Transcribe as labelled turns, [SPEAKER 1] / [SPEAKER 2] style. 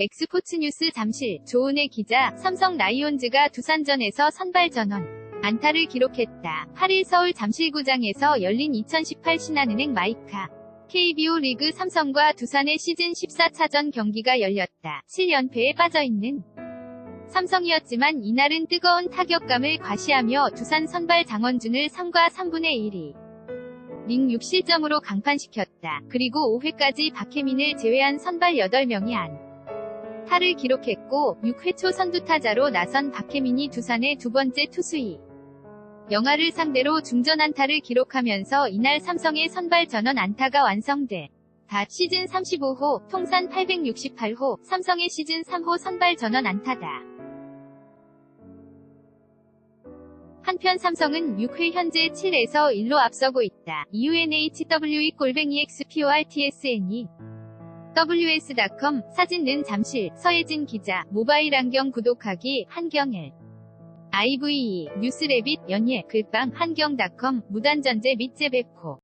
[SPEAKER 1] 엑스포츠 뉴스 잠실 조은혜 기자 삼성 라이온즈가 두산전에서 선발 전원 안타를 기록했다. 8일 서울 잠실구장에서 열린 2018 신한은행 마이카 KBO 리그 삼성과 두산의 시즌 14차전 경기가 열렸다. 7연패에 빠져있는 삼성이었지만 이날은 뜨거운 타격감을 과시하며 두산 선발 장원준을 3과 3분의 1이 링 6실점으로 강판시켰다. 그리고 5회까지 박혜민을 제외한 선발 8명이 안 타를 기록했고 6회 초 선두타자로 나선 박혜민이 두산의 두 번째 투수이 영화를 상대로 중전 안타를 기록하면서 이날 삼성의 선발 전원 안타가 완성돼 다 시즌 35호, 통산 868호, 삼성의 시즌 3호 선발 전원 안타다. 한편 삼성은 6회 현재 7에서 1로 앞서고 있다. UNHWE 골뱅이 XPORTSNE WS.com 사진는 잠실 서예진 기자 모바일 안경 구독하기 한경엘 IVE 뉴스레빗 연예 글빵 한경닷컴 무단전제 및 재배포